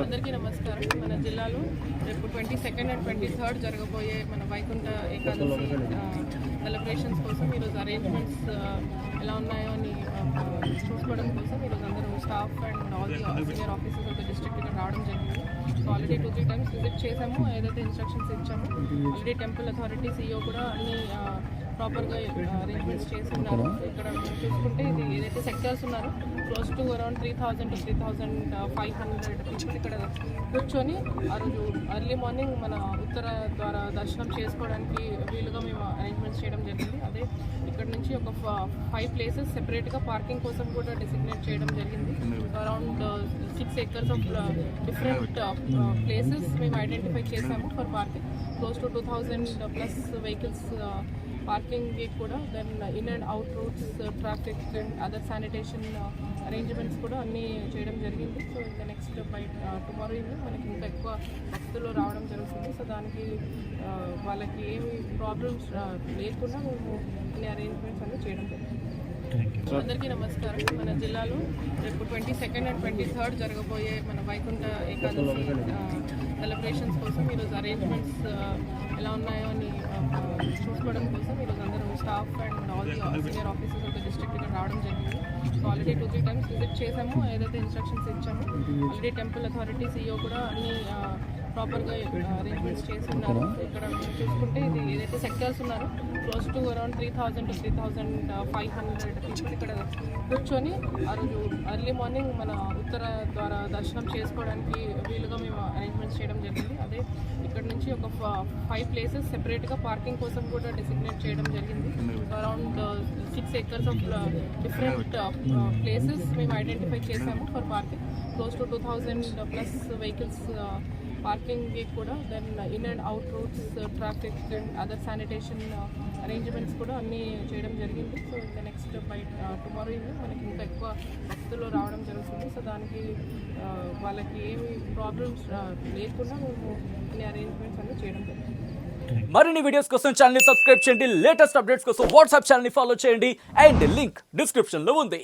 అందరికీ నమస్కారం. మన జిల్లాలో రేపు twenty second and twenty third జరగబోయే మన వైకుంఠ ఏకాదశి సెలబ్రేషన్స్ కోసం ఈరోజు అరేంజ్మెంట్స్ ఎలా ఉన్నాయో అని చూసుకోవడం కోసం ఈరోజు అందరూ staff and all the senior officers of the district ఇక్కడ రావడం జరిగింది. So already two three times visit చేసాము ఏదైతే ఇన్స్ట్రక్షన్స్ ఇచ్చామో ఆల్రెడీ టెంపుల్ అథారిటీ సీఈఓ కూడా అన్ని ప్రాపర్గా అరేంజ్మెంట్స్ చేసి ఉన్నారు ఇక్కడ చూసుకుంటే ఇది ఏదైతే సెక్టర్స్ ఉన్నారో close to around three thousand to three thousand five hundred people ఇక్కడ కూర్చొని ఆ రోజు ఎర్లీ మార్నింగ్ మన ఉత్తర ద్వారా దర్శనం చేసుకోవడానికి వీలుగా మేము అరేంజ్మెంట్స్ చేయడం జరిగింది. అదే ఇక్కడ నుంచి ఒక ఫైవ్ ప్లేసెస్ సెపరేట్గా పార్కింగ్ కోసం కూడా డిసిగ్నేట్ చేయడం జరిగింది. Around six acres of different places మేము ఐడెంటిఫై చేసాము for parking close to two thousand plus vehicles పార్కింగ్కి కూడా then in and out routes traffic and other sanitation arrangements కూడా అన్నీ చేయడం జరిగింది. సో ఇంకా నెక్స్ట్ బైట్ టుమారో ఈవినింగ్ మనకి ఇంకా ఎక్కువ భక్తులు రావడం జరుగుతుంది. సో దానికి uh, వాళ్ళకి ఏమి ప్రాబ్లమ్స్ లేకుండా మేము అన్ని అరేంజ్మెంట్స్ అన్నీ చేయడం అందరికీ నమస్కారం. మన జిల్లాలో రేపు twenty second and twenty third జరగబోయే మన వైకుంఠ ఏకాదశి సెలబ్రేషన్స్ కోసం ఈరోజు అరేంజ్మెంట్స్ ఎలా ఉన్నాయో అని చూసుకోవడం కోసం ఈరోజు అందరూ staff and all the senior officers of the district ఇక్కడ రావడం జరిగింది. So already two three times visit చేసాము ఏదైతే ఇన్స్ట్రక్షన్స్ ఇచ్చామో ఆల్రెడీ టెంపుల్ అథారిటీ సీఈఓ కూడా అన్ని ప్రాపర్గా అరేంజ్మెంట్స్ చేసి ఉన్నారు ఇక్కడ చూసుకుంటే ఇది ఏదైతే సెక్టర్స్ ఉన్నారో close to around three thousand to three thousand five hundred people ఇక్కడ కూర్చొని ఆ రోజు ఎర్లీ మార్నింగ్ మన ఉత్తర ద్వారా దర్శనం చేసుకోవడానికి వీలుగా మేము అరేంజ్మెంట్స్ చేయడం జరిగింది. అదే ఇక్కడ నుంచి ఒక ఫైవ్ ప్లేసెస్ సెపరేట్గా పార్కింగ్ కోసం కూడా డెసిగ్నేట్ చేయడం జరిగింది. Around six acres of different places మేము ఐడెంటిఫై చేసాము for parking close to two thousand plus vehicles పార్కింగ్కి కూడా then in and out routes traffic and other sanitation arrangements కూడా అన్నీ చేయడం జరిగింది. సో ఇంకా నెక్స్ట్ బై టుమారో ఈవినింగ్ మనకి ఇంకా ఎక్కువ భక్తులు రావడం జరుగుతుంది. సో దానికి uh, వాళ్ళకి ఏమి ప్రాబ్లమ్స్ uh, లేకుండా మేము అన్ని అరేంజ్మెంట్స్ అన్నీ చేయడం జరిగింది మరిన్ని వీడియోస్ కోసం ఛానల్ని సబ్స్క్రైబ్ చేయండి. లేటెస్ట్ అప్డేట్స్ కోసం వాట్సాప్ ఛానల్ని ఫాలో చేయండి. అండ్ లింక్ డిస్క్రిప్షన్లో ఉంది.